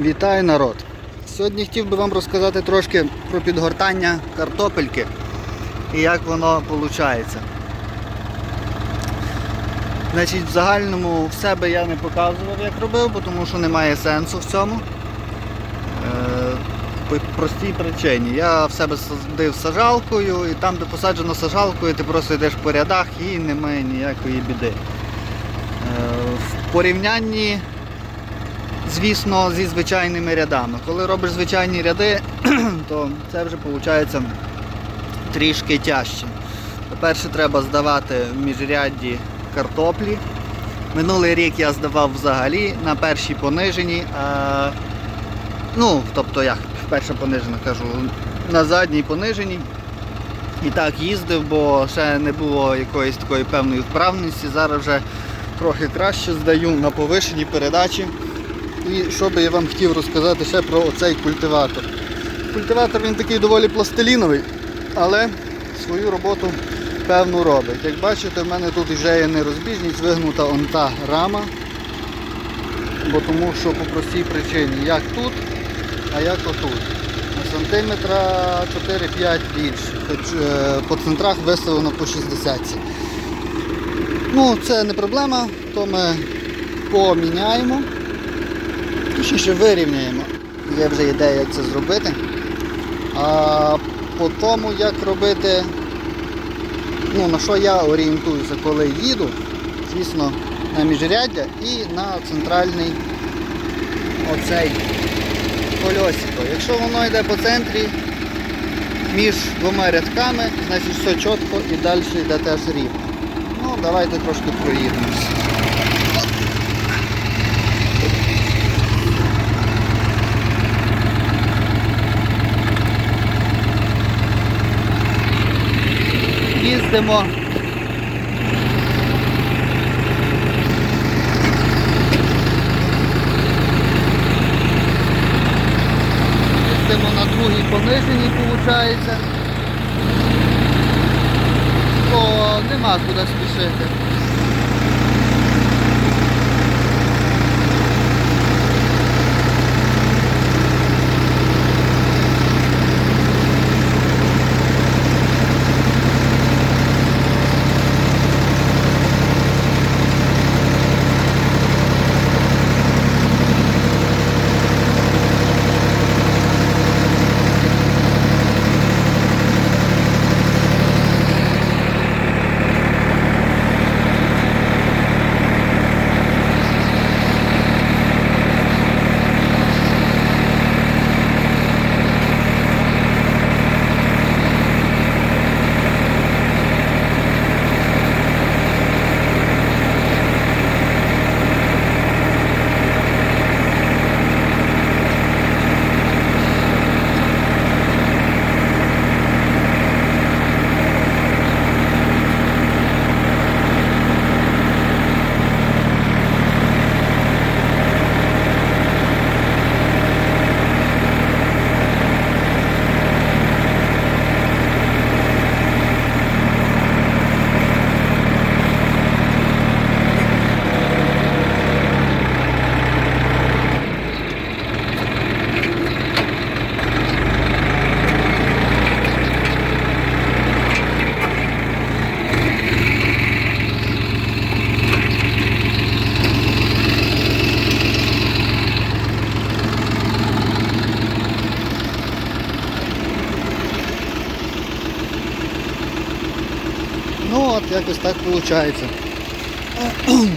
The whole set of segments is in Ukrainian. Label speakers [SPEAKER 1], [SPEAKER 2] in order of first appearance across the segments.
[SPEAKER 1] Вітаю народ! Сьогодні хотів би вам розказати трошки про підгортання картопельки і як воно виходить. Значить, в загальному в себе я не показував, як робив, бо тому що немає сенсу в цьому. Е, По простій причині. Я в себе садив сажалкою і там, де посаджено сажалкою, ти просто йдеш по рядах і немає ніякої біди. Е, В порівнянні звісно, зі звичайними рядами. Коли робиш звичайні ряди, то це вже виходить трішки тяжче. По-перше, треба здавати в міжрядді картоплі. Минулий рік я здавав взагалі на першій пониженій, а, ну, тобто як, перша понижена кажу, на задній пониженій. І так їздив, бо ще не було якоїсь такої певної вправності. Зараз вже трохи краще здаю на повишеній передачі. І що би я вам хотів розказати ще про оцей культиватор. Культиватор він такий доволі пластиліновий, але свою роботу певну робить. Як бачите, в мене тут вже є нерозбіжність, вигнута он та рама, бо тому що по простій причині, як тут, а як отут. На сантиметра 4-5 більше, хоч е, по центрах виставлено по 60. Ну, це не проблема, то ми поміняємо. Точніше вирівняємо. Є вже ідея, як це зробити. А по тому, як робити, ну, на що я орієнтуюся, коли їду, звісно, на міжряддя і на центральний оцей кольосико. Якщо воно йде по центрі між двома рядками, значить все чітко і далі йде теж рівно. Ну, давайте трошки проїдемося. Їздимо. Їздимо на другій пониженій, виходить. Бо нема куди спішити. От якось так виходить.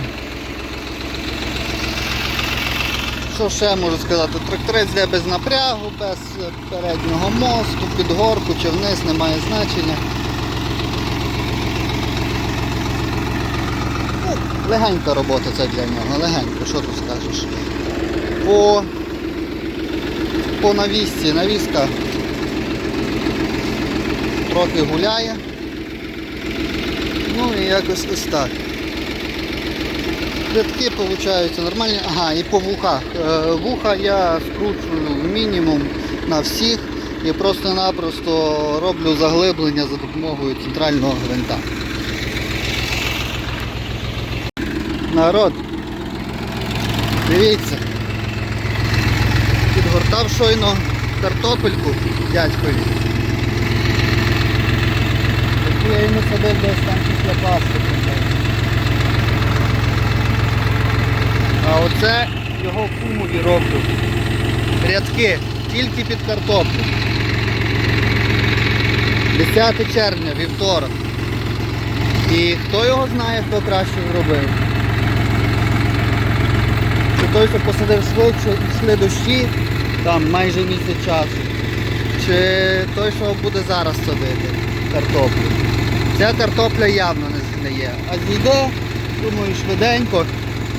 [SPEAKER 1] Що ще можу сказати? Тракторець йде без напрягу, без переднього мосту, під горку чи вниз, немає значення. Ну, легенька робота це для нього, легенька, що тут скажеш. По, по навісці, навіска трохи гуляє. Ну і якось ось так. Рядки виходять нормальні. Ага, і по вухах. Е, Вуха я скручую мінімум на всіх і просто-напросто роблю заглиблення за допомогою центрального гвинта. Народ, дивіться. Став щойно картопельку дядькові. Я йому садив десь там після Пасхи. А оце його кумові роблю. Рядки тільки під картоплю. 10 червня, вівторок. І хто його знає, хто краще зробив. Чи той, що посадив швидше йшли дощі, там майже місяць часу. Чи той, що буде зараз садити картоплю. Ця картопля явно не згниє. А зійде, думаю, швиденько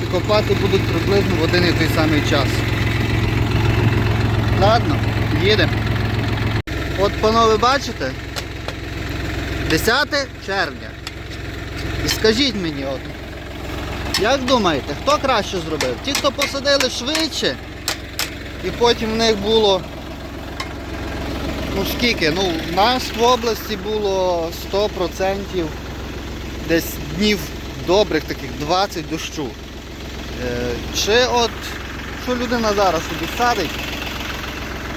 [SPEAKER 1] і копати будуть приблизно в один і той самий час. Ладно, їдемо. От, панове, бачите? 10 червня. І скажіть мені, от, як думаєте, хто краще зробив? Ті, хто посадили швидше, і потім в них було. Ну скільки? Ну, нас в області було 100% десь днів добрих, таких 20 дощу. Е, чи от що людина зараз собі садить,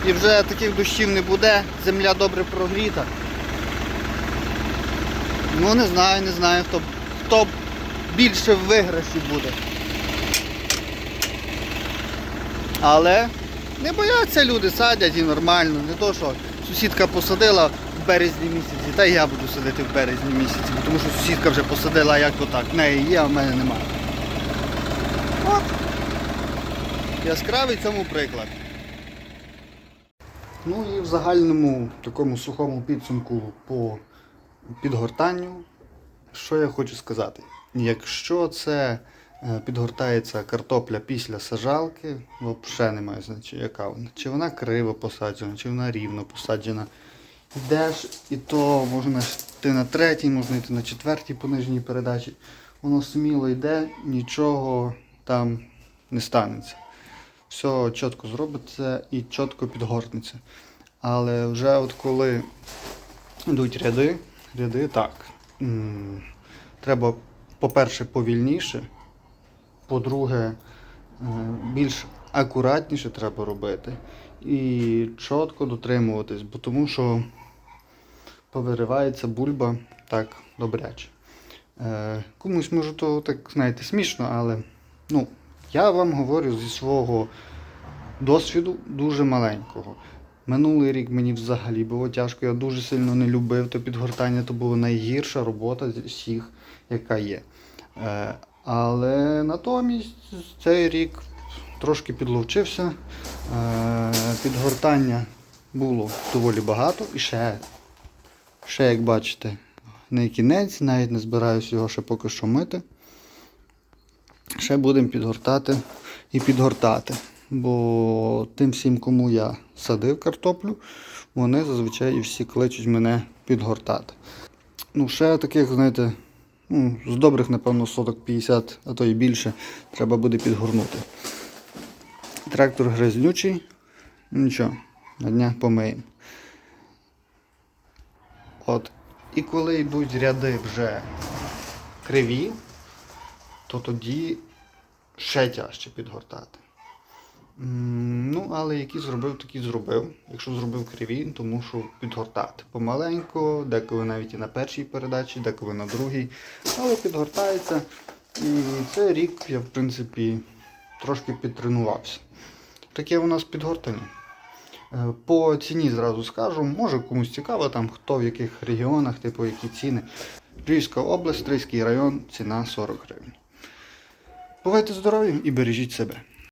[SPEAKER 1] і вже таких дощів не буде, земля добре прогріта. Ну не знаю, не знаю, хто, хто більше в виграші буде. Але не бояться люди, садять і нормально. Не то, що сусідка посадила в березні місяці, та й я буду садити в березні місяці, тому що сусідка вже посадила, як то так. В неї є, а в мене немає. От. Яскравий цьому приклад. Ну і в загальному такому сухому підсумку по підгортанню, що я хочу сказати? Якщо це підгортається картопля після сажалки, взагалі немає значення, яка вона. Чи вона криво посаджена, чи вона рівно посаджена. Йдеш і то можна йти на третій, можна йти на четвертій по нижній передачі. Воно сміло йде, нічого там не станеться. Все чітко зробиться і чітко підгортнеться. Але вже от коли йдуть ряди, ряди так. Треба, по-перше, повільніше. По-друге, е, більш акуратніше треба робити. І чітко дотримуватись, бо тому що повиривається бульба так добряче. Е, комусь може то так, знаєте, смішно, але ну, я вам говорю зі свого досвіду дуже маленького. Минулий рік мені взагалі було тяжко, я дуже сильно не любив то підгортання, то була найгірша робота з всіх, яка є. Але натомість цей рік трошки підловчився. Е, підгортання було доволі багато і ще, ще як бачите, не кінець, навіть не збираюся його ще поки що мити. Ще будемо підгортати і підгортати. Бо тим всім, кому я садив картоплю, вони зазвичай всі кличуть мене підгортати. Ну, ще таких, знаєте, ну, з добрих, напевно, соток 50, а то і більше, треба буде підгорнути. Трактор грязнючий, ну нічого, на днях помиємо. От. І коли йдуть ряди вже криві, то тоді ще тяжче підгортати. Ну, але які зробив, такі зробив. Якщо зробив криві, то мушу підгортати. Помаленьку, деколи навіть і на першій передачі, деколи на другій. Але підгортається. І цей рік я, в принципі, трошки підтренувався. Таке у нас підгортання. Е, По ціні зразу скажу, може комусь цікаво, там хто в яких регіонах, типу які ціни. Львівська область, Стрийський район, ціна 40 гривень. Бувайте здорові і бережіть себе.